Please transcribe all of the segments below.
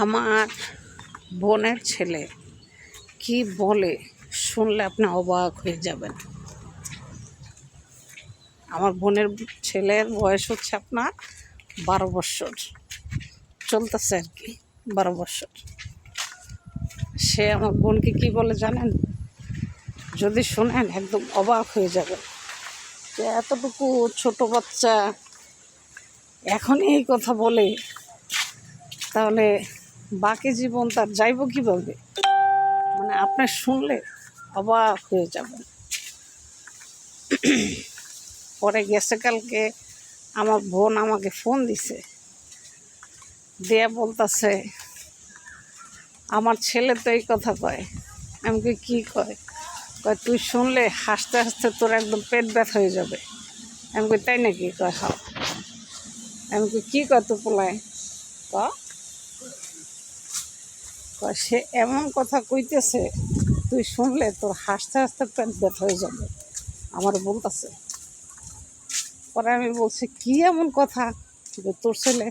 আমার বোনের ছেলে কি বলে শুনলে আপনি অবাক হয়ে যাবেন। আমার বোনের ছেলের বয়স হচ্ছে আপনার বারো বছর। চলতেছে আর কি, বারো বছর। সে আমার বোনকে কি বলে জানেন? যদি শোনেন একদম অবাক হয়ে যাবে যে এতটুকু ছোট বাচ্চা, এখনই এই কথা বলে, তাহলে বাকি জীবন তার যাইব কীভাবে? মানে আপনি শুনলে অবাক হয়ে যাবেন পরে গেছে কালকে, আমার বোন আমাকে ফোন দিছে। দেয়া বলতাছে, আমার ছেলে তো এই কথা কয়। আমাকে কি কয়? কয়, তুই শুনলে হাসতে হাসতে তোর একদম পেট ব্যথা হয়ে যাবে। আমি কই, তাই নাকি? কয় হাও আমি কই, কী কয় তো পোলায়? ক সে এমন কথা কইতেছে, তুই শুনলে তোর হাসতে হাসতে পেট ব্যথা হয়ে যাবে। আমার বলতেছে। পরে আমি বলছি, কি এমন কথা? যে তোর ছেলে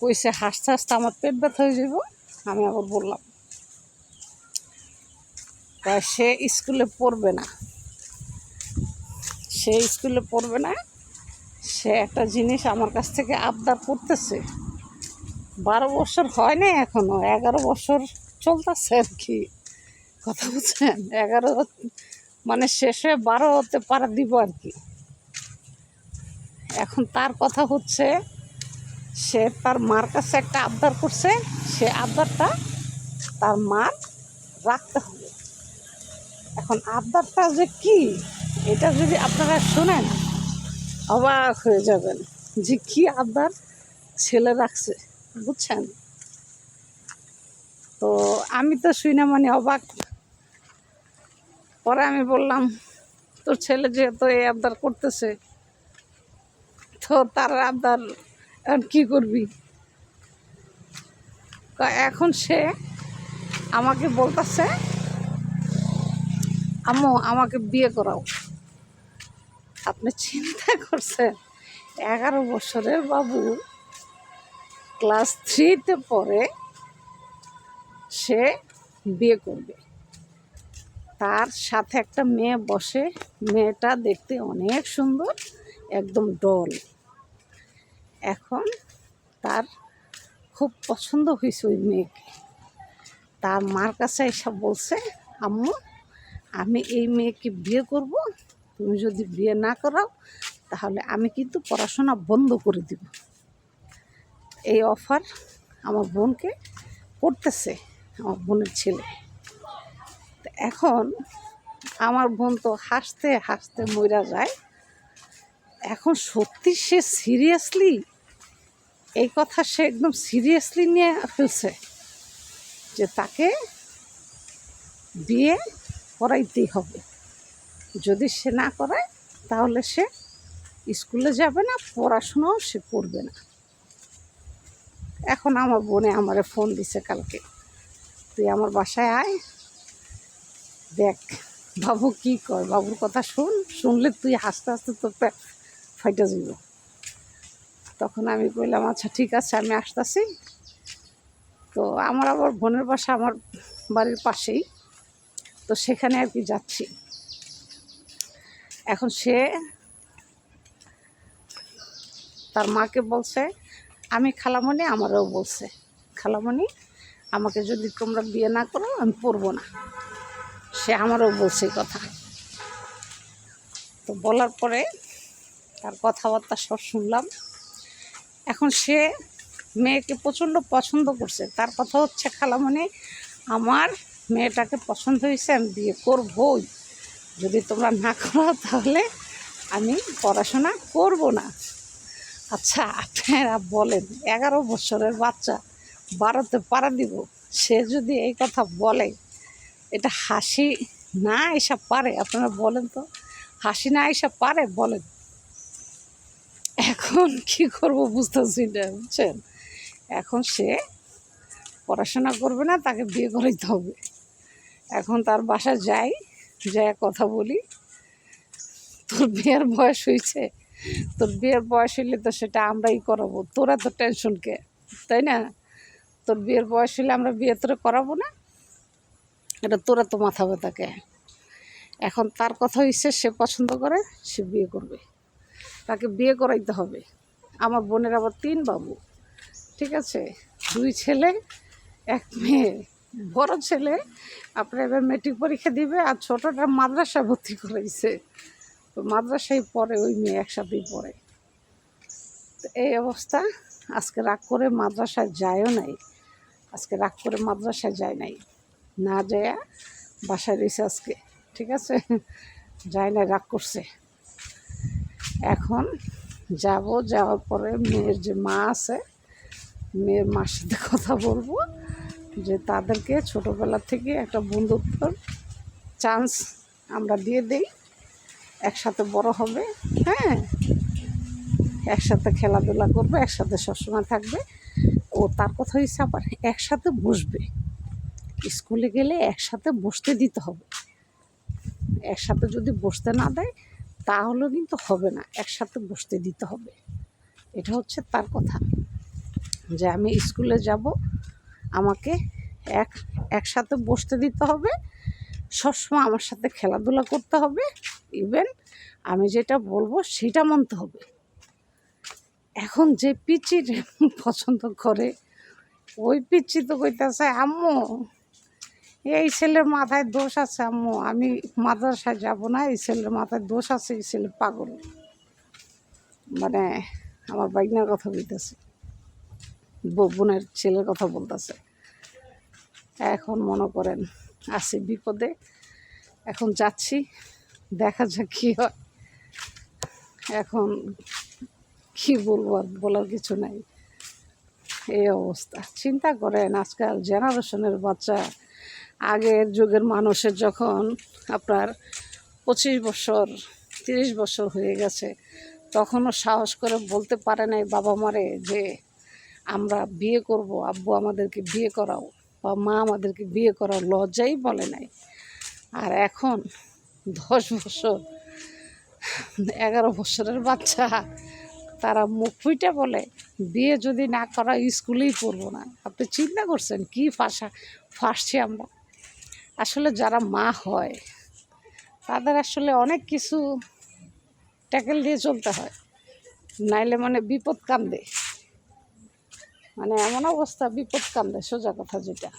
কইছে হাসতে হাসতে আমার পেট ব্যথা হয়ে যাব? আমি আবার বললাম তা সে স্কুলে পড়বে না। সে স্কুলে পড়বে না, সে একটা জিনিস আমার কাছ থেকে আবদার করতেছে। বারো বছর হয় না এখনও, এগারো বছর চলতেছে আর কি। কথা বুঝছেন? এগারো মানে শেষে বারো হতে পারা দিব আর কি। এখন তার কথা হচ্ছে, সে তার মার কাছে একটা আবদার করছে, সে আবদারটা তার মার রাখতে হবে। এখন আবদারটা যে কি, এটা যদি আপনারা শোনেন, অবাক হয়ে যাবেন যে কি আবদার ছেলে রাখছে। বুঝছেন? তো আমি তো শুই না মানে অবাক। পরে আমি বললাম, তোর ছেলে যেহেতু এই আবদার করতেছে, তো তার আবদার এখন কী করবি? এখন সে আমাকে বলতেছে, আম্মু, আমাকে বিয়ে করাও। আপনি চিন্তা করছেন, এগারো বছরের বাবু ক্লাস থ্রিতে পড়ে সে বিয়ে করবে। তার সাথে একটা মেয়ে বসে। মেয়েটা দেখতে অনেক সুন্দর, একদম ডল। এখন তার খুব পছন্দ হয়েছে ওই মেয়েকে। তার মার কাছে এসব বলছে, আম্মু, আমি এই মেয়েকে বিয়ে করব, তুমি যদি বিয়ে না করাও, তাহলে আমি কিন্তু পড়াশোনা বন্ধ করে দিব। এই অফার আমার বোনকে করতেছে, আমার বোনের ছেলে। এখন আমার বোন তো হাসতে হাসতে মইরা যায়। এখন সত্যি সে সিরিয়াসলি এই কথা সে একদম সিরিয়াসলি নিয়ে ফেলছে যে তাকে বিয়ে করাইতেই হবে। যদি সে না করায় তাহলে সে স্কুলে যাবে না, পড়াশোনাও সে করবে না। এখন আমার বোনে আমারে ফোন দিছে কালকে। তুই আমার বাসায় আয়, দেখ বাবু কি কর বাবুর কথা শুন, শুনলে তুই হাসতে হাসতে তোর পেট ফাইটা যাইব। তখন আমি কইলাম আচ্ছা ঠিক আছে, আমি আসতেছি। তো আমার আবার বোনের বাসা আমার বাড়ির পাশেই। তো সেখানে আর কি যাচ্ছি। এখন সে তার মাকে বলছে আমি খালামণি, আমারও বলছে, খালামণি, আমাকে যদি তোমরা বিয়ে না করো, আমি পড়ব না। সে আমারও বলছে কথা। তো বলার পরে তার কথাবার্তা সব শুনলাম। এখন সে মেয়েকে প্রচণ্ড পছন্দ করছে। তার কথা হচ্ছে, খালামণি, আমার মেয়েটাকে পছন্দ হয়েছে, আমি বিয়ে করবই। যদি তোমরা না করো, তাহলে আমি পড়াশোনা করব না। আচ্ছা আপনারা বলেন, এগারো বছরের বাচ্চা বারোতে পারা দিব সে যদি এই কথা বলে, এটা হাসি না এসব পারে, আপনারা বলেন তো। হাসি না এসব পারে, বলেন। এখন কি করব বুঝতেছি না, বুঝছেন? এখন সে পড়াশোনা করবে না, তাকে বিয়ে করাইতে হবে। এখন তার বাসা যাই যাই কথা বলি। তোর বিয়ের বয়স হয়েছে তোর বিয়ের বয়স হইলে তো সেটা আমরাই করাবো, তোরা তো টেনশন কে, তাই না? তোর বিয়ের বয়স হলে আমরা বিয়ে তোরে করাবো না, এটা তোরা তো মাথা ব্যথাকে এখন তার কথা হচ্ছে সে পছন্দ করে, সে বিয়ে করবে। তাকে বিয়ে করাইতে হবে। আমার বোনের আবার তিন বাবু, ঠিক আছে? দুই ছেলে, এক মেয়ে। বড় ছেলে, আপনার এবার মেট্রিক পরীক্ষা দিবে আর ছোটটা মাদ্রাসায় ভর্তি করাইছে। তো মাদ্রাসায় পড়ে, ওই মেয়ে একসাথেই পড়ে। তো এই অবস্থা। আজকে রাগ করে মাদ্রাসায় যায়ও নাই। আজকে রাগ করে মাদ্রাসায় যায় নাই। না যায়, বাসায় রয়েছে আজকে, ঠিক আছে? যায় না রাগ করছে। এখন যাব, যাওয়ার পরে মেয়ের যে মা আছে, মেয়ের মার সাথে কথা বলব, যে তাদেরকে ছোটোবেলা থেকে একটা বন্ধুত্বর চান্স আমরা দিয়ে দেই। একসাথে বড় হবে হ্যাঁ? একসাথে খেলাধুলা করবে, একসাথে সবসময় থাকবে। ও তার কথা হচ্ছে আবার একসাথে বসবে। স্কুলে গেলে একসাথে বসতে দিতে হবে। একসাথে যদি বসতে না দেয়, তাহলে কিন্তু হবে না, একসাথে বসতে দিতে হবে। এটা হচ্ছে তার কথা। যে আমি স্কুলে যাব, আমাকে এক, একসাথে বসতে দিতে হবে সবসময় আমার সাথে খেলাধুলা করতে হবে ইভেন আমি যেটা বলব সেটা মানতে হবে। এখন যে পিচির পছন্দ করে, ওই পিচি তো কইতাছে, আম্মু, এই ছেলের মাথায় দোষ আছে, আম্মু, আমি মাদ্রাসায় যাব না, এই ছেলের মাথায় দোষ আছে, এই ছেলে পাগল। মানে আমার বাইকনার কথা বলতেছে বোনের ছেলের কথা বলতেছে। এখন মনে করেন আছি বিপদে। এখন যাচ্ছি, দেখা যাক কী হয়। এখন কি বলব আর বলার কিছু নাই। এই অবস্থা। চিন্তা করেন, আজকাল জেনারেশনের বাচ্চা, আগের যুগের মানুষের যখন আপনার পঁচিশ বছর, তিরিশ বছর হয়ে গেছে, তখনও সাহস করে বলতে পারে নাই বাবা মারে যে, আমরা বিয়ে করব, আব্বু আমাদেরকে বিয়ে করাও। বা মা আমাদেরকে বিয়ে করার লজ্জাই বলে নাই। আর এখন দশ বছর, এগারো বছরের বাচ্চা, তারা মুখ ফুইটা বলে, বিয়ে যদি না করা স্কুলেই পড়ব না। আপনি চিন্তা করছেন, কি ফাঁসা, ফাঁসছি আমরা? আসলে যারা মা হয়, তাদের আসলে অনেক কিছু ট্যাকেল দিয়ে চলতে হয়। নাইলে মানে বিপদ কান্দে। মানে এমন অবস্থা, বিপদ কান্দে, সোজা কথা যেটা।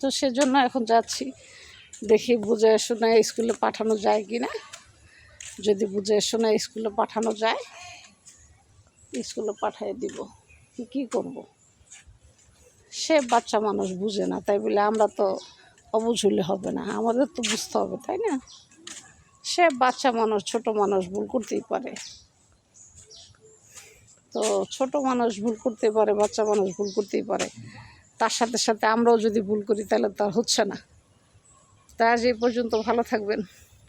তো সেজন্য এখন যাচ্ছি, দেখি বুঝে শুনে স্কুলে পাঠানো যায় কি না যদি বুঝে শুনে স্কুলে পাঠানো যায়, স্কুলে পাঠিয়ে দিব। কি করব? সে বাচ্চা মানুষ বুঝে না, তাই বলে আমরা তো অবুঝ হলে হবে না, আমাদের তো বুঝতে হবে, তাই না? সে বাচ্চা মানুষ, ছোট মানুষ ভুল করতেই পারে। তো ছোট মানুষ ভুল করতে পারে, বাচ্চা মানুষ ভুল করতেই পারে। তার সাথে সাথে আমরাও যদি ভুল করি তাহলে তার হচ্ছে না। তা আজ এই পর্যন্ত ভালো থাকবেন।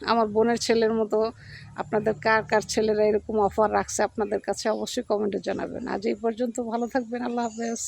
আমার বোনের ছেলের মতো আপনাদের কার কার ছেলেরা এরকম অফার রাখছে আপনাদের কাছে অবশ্যই কমেন্টে জানাবেন। আজ এই পর্যন্ত ভালো থাকবেন, আল্লাহ হাফেজ।